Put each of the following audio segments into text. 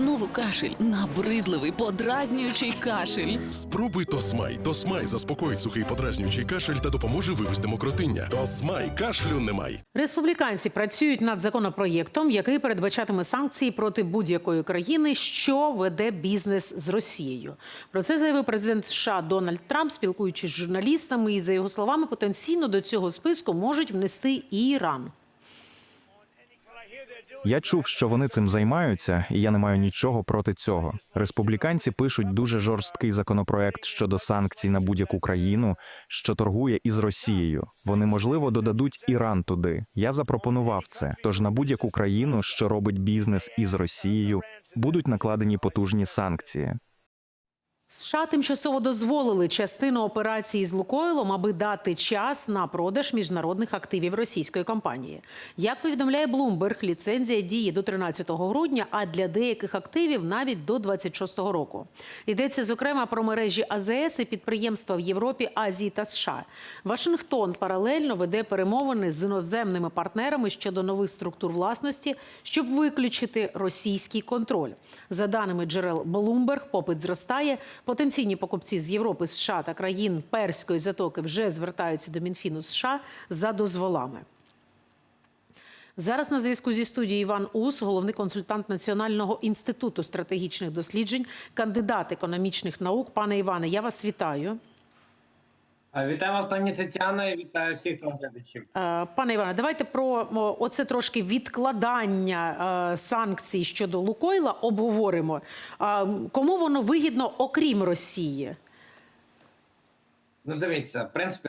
Знову кашель, набридливий, подразнюючий кашель. Спробуй Тосмай. Тосмай заспокоїть сухий подразнюючий кашель та допоможе вивести мокротиння. Тосмай кашлю немає. Республіканці працюють над законопроєктом, який передбачатиме санкції проти будь-якої країни, що веде бізнес з Росією. Про це заявив президент США Дональд Трамп, спілкуючись з журналістами. І за його словами, потенційно до цього списку можуть внести і Іран. Я чув, що вони цим займаються, і я не маю нічого проти цього. Республіканці пишуть дуже жорсткий законопроект щодо санкцій на будь-яку країну, що торгує із Росією. Вони можливо додадуть Іран туди. Я запропонував це. Тож на будь-яку країну, що робить бізнес із Росією, будуть накладені потужні санкції. США тимчасово дозволили частину операції з Лукойлом, аби дати час на продаж міжнародних активів російської компанії. Як повідомляє Bloomberg, ліцензія діє до 13 грудня, а для деяких активів навіть до 26 року. Йдеться зокрема про мережі АЗС і підприємства в Європі, Азії та США. Вашингтон паралельно веде перемовини з іноземними партнерами щодо нових структур власності, щоб виключити російський контроль. За даними джерел Bloomberg, попит зростає. Потенційні покупці з Європи, США та країн Перської затоки вже звертаються до Мінфіну США за дозволами. Зараз на зв'язку зі студією Іван Ус, головний консультант Національного інституту стратегічних досліджень, кандидат економічних наук. Пане Іване, я вас вітаю. А, Вітаю вас, пані Тетяно, і вітаю всіх глядачів. Е, Пане Іване, давайте про оце трошки відкладання е, санкцій щодо Лукойла обговоримо. Е, Кому воно вигідно, окрім Росії? Ну, дивіться, в принципі,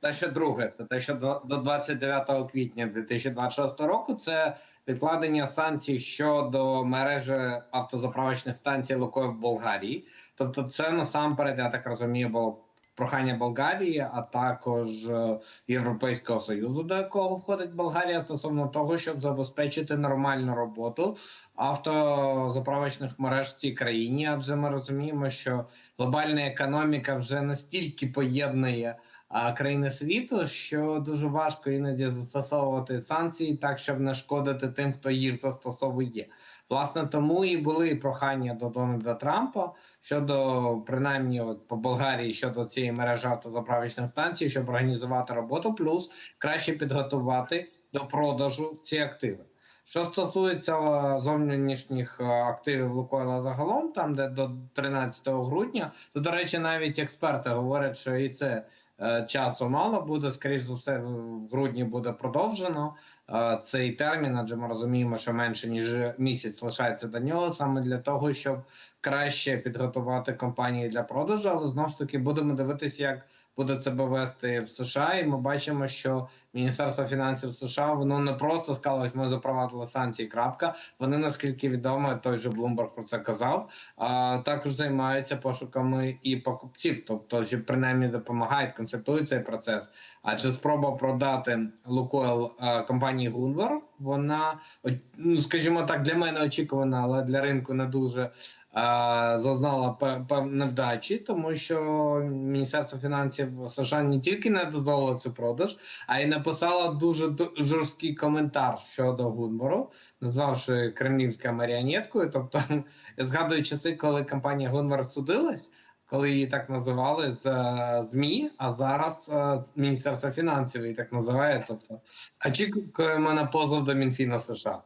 те, що друге, це те, що до до 29 квітня 2026 року, це відкладення санкцій щодо мережі автозаправочних станцій Лукою в Болгарії. Тобто, це насамперед, я так розумію, було прохання Болгарії, а також е, Європейського союзу, до якого входить Болгарія, стосовно того, щоб забезпечити нормальну роботу автозаправочних мереж в цій країні. Адже ми розуміємо, що глобальна економіка вже настільки поєднує а, країни світу, що дуже важко іноді застосовувати санкції так, щоб не шкодити тим, хто їх застосовує. Власне, тому і були прохання до Дональда Трампа щодо принаймні от по Болгарії щодо цієї мережі автозаправочних станцій, щоб організувати роботу, плюс краще підготувати до продажу ці активи. Що стосується е, зовнішніх е, активів Лукойла загалом, там де до 13 грудня, то до речі, навіть експерти говорять, що і це часу мало буде. скоріш за все, в грудні буде продовжено е, цей термін, адже ми розуміємо, що менше ніж місяць лишається до нього, саме для того, щоб краще підготувати компанії для продажу. Але знову ж таки будемо дивитися, як буде себе вести в США, і ми бачимо, що Міністерство фінансів США воно не просто сказало, що ми запровадили санкції. Крапка вони наскільки відомо, той же Bloomberg про це казав. А також займаються пошуками і покупців, тобто що принаймні допомагають, консультують цей процес. Адже спроба продати Лукойл компанії Гунвар, вона ну скажімо так, для мене очікувана, але для ринку не дуже зазнала невдачі, тому що Міністерство фінансів США не тільки не дозволило цей продаж, а й написало дуже жорсткий коментар щодо Гунвару, назвавши кремлівською маріонеткою. Тобто, я згадую часи, коли компанія Гунвар судилась. Коли її так називали з ЗМІ, а зараз е, Міністерство фінансів її так називає. Тобто очікуємо на позов до Мінфіна США.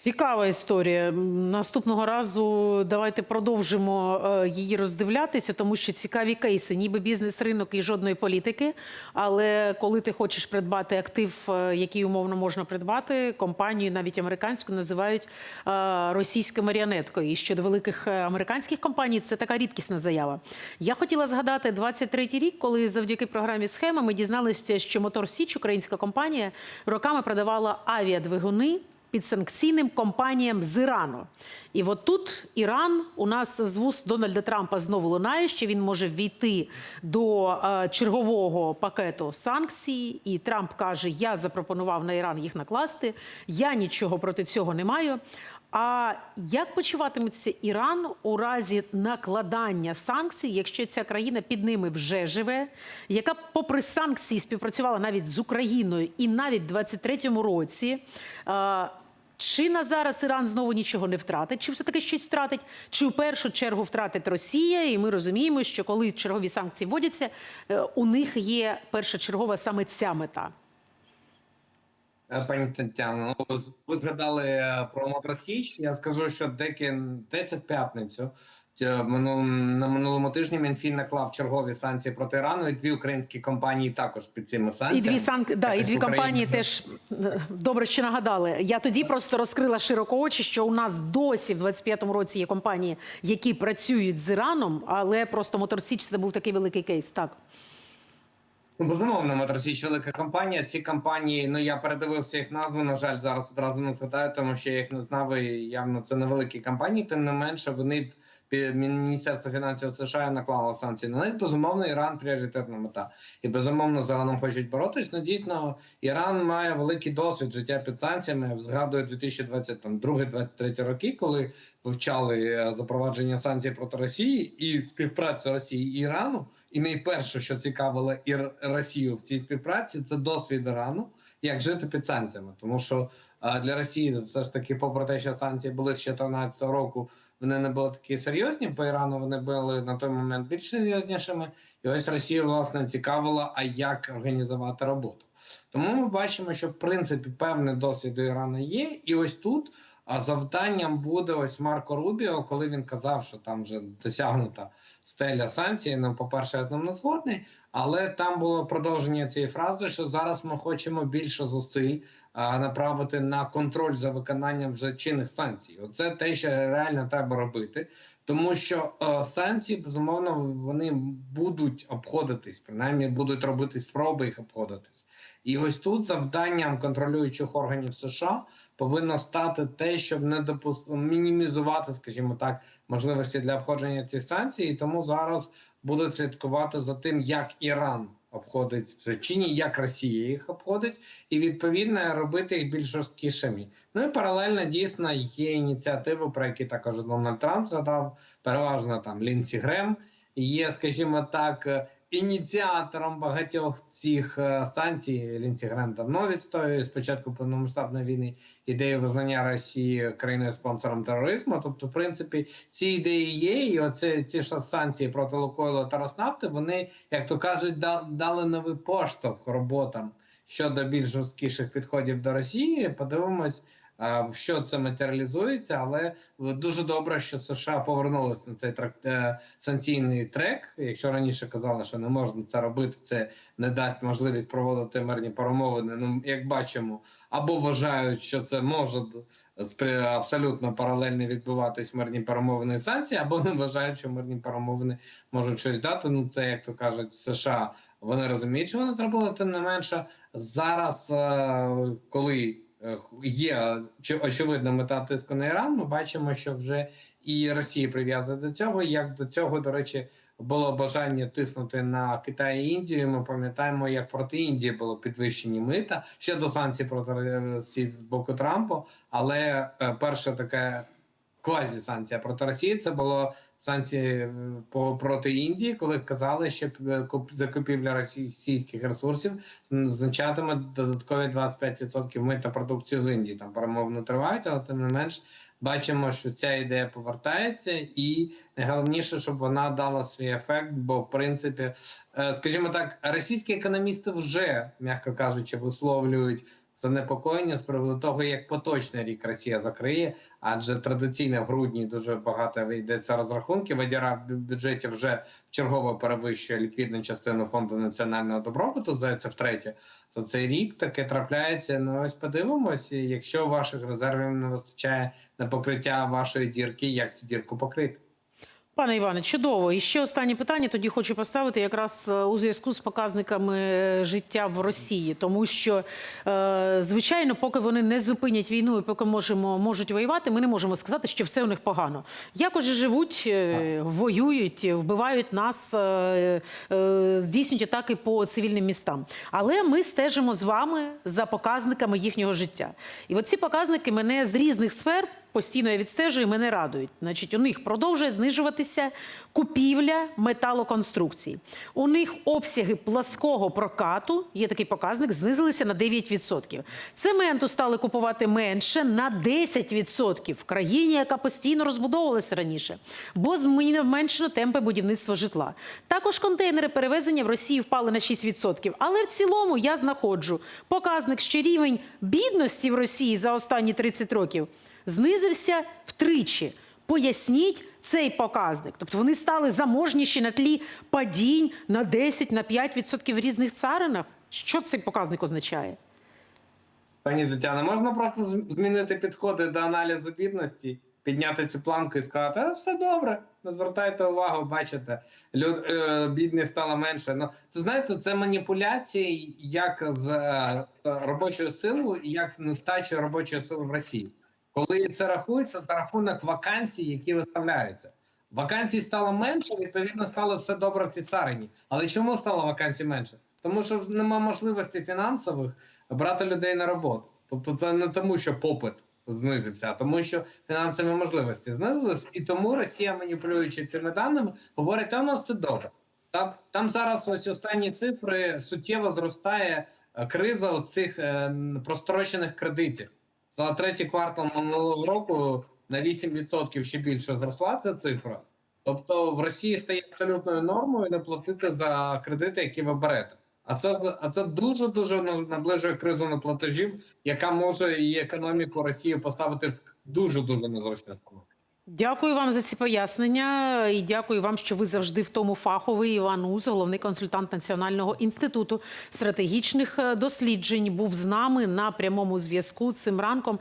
Цікава історія. Наступного разу давайте продовжимо е, її роздивлятися, тому що цікаві кейси, ніби бізнес-ринок і жодної політики. Але коли ти хочеш придбати актив, е, який умовно можна придбати, компанію, навіть американську, називають е, російською маріонеткою. І щодо великих американських компаній, це така рідкісна заява. Я хотіла згадати 23-й рік, коли завдяки програмі схема ми дізналися, що Мотор Січ, українська компанія, роками продавала авіадвигуни під санкційним компаніям з Ірану. І от тут Іран у нас з вуст Дональда Трампа знову лунає, що він може ввійти до е, чергового пакету санкцій. І Трамп каже: Я запропонував на Іран їх накласти. Я нічого проти цього не маю. А як почуватиметься Іран у разі накладання санкцій, якщо ця країна під ними вже живе, яка, попри санкції, співпрацювала навіть з Україною і навіть в 23-му році? Чи на зараз Іран знову нічого не втратить, чи все-таки щось втратить, чи в першу чергу втратить Росія? І ми розуміємо, що коли чергові санкції вводяться, е, у них є першочергова саме ця мета. Е, Пані Тетяно, ну, ви згадали е, про Мотросіч. Я скажу, що деякі здається в п'ятницю. е, На минулому тижні Мінфін наклав чергові санкції проти Ірану, і дві українські компанії також під цими І дві санк... да, і дві компанії теж добре, що нагадали. Я тоді просто розкрила широко очі, що у нас досі в 25-му році є компанії, які працюють з Іраном, але просто Моторсіч це був такий великий кейс. Так. Ну, безумовно, Моторсіч велика компанія. Ці компанії, ну я передивився їх назву. На жаль, зараз одразу не згадаю, тому що я їх не знав. І явно це невеликі компанії. Тим не менше, вони в Міністерство фінансів США наклало санкції на них. Безумовно, Іран пріоритетна мета, і безумовно з Іраном хочуть боротись. Ну дійсно, Іран має великий досвід життя під санкціями. Згадую 2022-2023 роки, коли вивчали е, запровадження санкцій проти Росії і співпрацю Росії і Ірану. І найперше, що цікавило Ір- Росію в цій співпраці, це досвід Ірану, як жити під санкціями. Тому що для Росії все ж таки, попри те, що санкції були з 2014 року, вони не були такі серйозні. По Ірану вони були на той момент більш серйознішими. І ось Росію власне цікавило, а як організувати роботу. Тому ми бачимо, що в принципі певний досвід у Ірану є, і ось тут. А завданням буде ось Марко Рубіо, коли він казав, що там вже досягнута стеля санкцій. Ну, по-перше, я з ним не згодний, але там було продовження цієї фрази, що зараз ми хочемо більше зусиль а, направити на контроль за виконанням вже чинних санкцій. Оце те, що реально треба робити, тому що е, санкції безумовно вони будуть обходитись, принаймні будуть робити спроби їх обходитись. І ось тут завданням контролюючих органів США повинно стати те, щоб не допус... мінімізувати, скажімо так, можливості для обходження цих санкцій. І тому зараз будуть слідкувати за тим, як Іран обходить чи ні, як Росія їх обходить, і відповідно робити їх більш жорсткішими. Ну і паралельно дійсно є ініціативи, про які також Дональд Трамп згадав, переважно там Лінсі Грем. Є, скажімо так, ініціатором багатьох цих е, санкцій. Лінсі Грем давно відстоює спочатку повномасштабної війни ідею визнання Росії країною спонсором тероризму. Тобто, в принципі, ці ідеї є, і оце ці санкції проти Лукойлу та Роснафти, вони, як то кажуть, дали новий поштовх роботам щодо більш жорсткіших підходів до Росії. Подивимось. Е, в Що це матеріалізується, але дуже добре, що США повернулись на цей трак... е, санкційний трек. Якщо раніше казали, що не можна це робити, це не дасть можливість проводити мирні перемовини. Ну як бачимо, або вважають, що це може абсолютно паралельно відбуватись мирні перемовини і санкції, або не вважають, що мирні перемовини можуть щось дати. Ну це як то кажуть, США. Вони розуміють, що вони зробили. Тим не менше, зараз, е, коли е, є чи- очевидна мета тиску на Іран, ми бачимо, що вже і Росія прив'язує до цього. Як до цього, до речі, було бажання тиснути на Китай і Індію. Ми пам'ятаємо, як проти Індії було підвищені мита ще до санкцій проти Росії з боку Трампа. Але е, перша така квазі санкція проти Росії це було санкції е, по проти Індії, коли казали, що е, куп- закупівля російських ресурсів означатиме додаткові 25% мит на продукцію з Індії. Там перемови не тривають, але тим не менш бачимо, що ця ідея повертається, і найголовніше, щоб вона дала свій ефект. Бо, в принципі, е, скажімо так, російські економісти вже, м'яко кажучи, висловлюють занепокоєння з приводу того, як поточний рік Росія закриє, адже традиційно в грудні дуже багато йдеться розрахунків. Видіра в бю- бюджеті вже чергово перевищує ліквідну частину фонду національного добробуту. Здається, втретє за цей рік таке трапляється. Ну ось подивимось, якщо ваших резервів не вистачає на покриття вашої дірки, як цю дірку покрити? Пане Іване, чудово. І ще останнє питання тоді хочу поставити якраз е, у зв'язку з показниками е, життя в Росії, тому що е, звичайно, поки вони не зупинять війну і поки можемо можуть воювати, ми не можемо сказати, що все у них погано. Якось живуть, воюють, вбивають нас, здійснюють атаки по цивільним містам. Але ми стежимо з вами за показниками їхнього життя. І от ці показники мене з різних сфер постійно я відстежую, мене радують. Значить, у них продовжує знижуватися купівля металоконструкцій. У них обсяги плаского прокату, є такий показник, знизилися на 9%. Цементу стали купувати менше на 10% в країні, яка постійно розбудовувалася раніше, бо зменшено темпи будівництва житла. Також контейнери перевезення в Росії впали на 6%. Але в цілому я знаходжу показник, що рівень бідності в Росії за останні 30 років знизився втричі. Поясніть цей показник. Тобто вони стали заможніші на тлі падінь на 10, на 5% в різних царинах. Що цей показник означає? Пані Тетяна, можна просто змінити підходи до аналізу бідності, підняти цю планку і сказати, а все добре, не звертайте увагу, бачите, люд, е, бідних стало менше. Ну, це знаєте, це маніпуляції як з е, робочою силою і як з нестачею робочої сили в Росії. Коли це рахується за рахунок вакансій, які виставляються. Вакансій стало менше, відповідно, сказали, все добре в цій царині. Але чому стало вакансій менше? Тому що нема можливості фінансових брати людей на роботу. Тобто, це не тому, що попит знизився, а тому, що фінансові можливості знизились, і тому Росія, маніпулюючи цими даними, говорить, та у нас все добре. Там, там зараз ось останні цифри суттєво зростає е, криза оцих е, прострочених кредитів. За третій квартал минулого року на 8% ще більше зросла ця цифра. Тобто в Росії стає абсолютною нормою не платити за кредити, які ви берете. А це а це дуже дуже наближує кризу неплатежів, яка може і економіку Росії поставити дуже дуже незручне становище. Дякую вам за ці пояснення і дякую вам, що ви завжди в тому фаховий Іван Уз, головний консультант Національного інституту стратегічних е, досліджень, був з нами на прямому зв'язку цим ранком.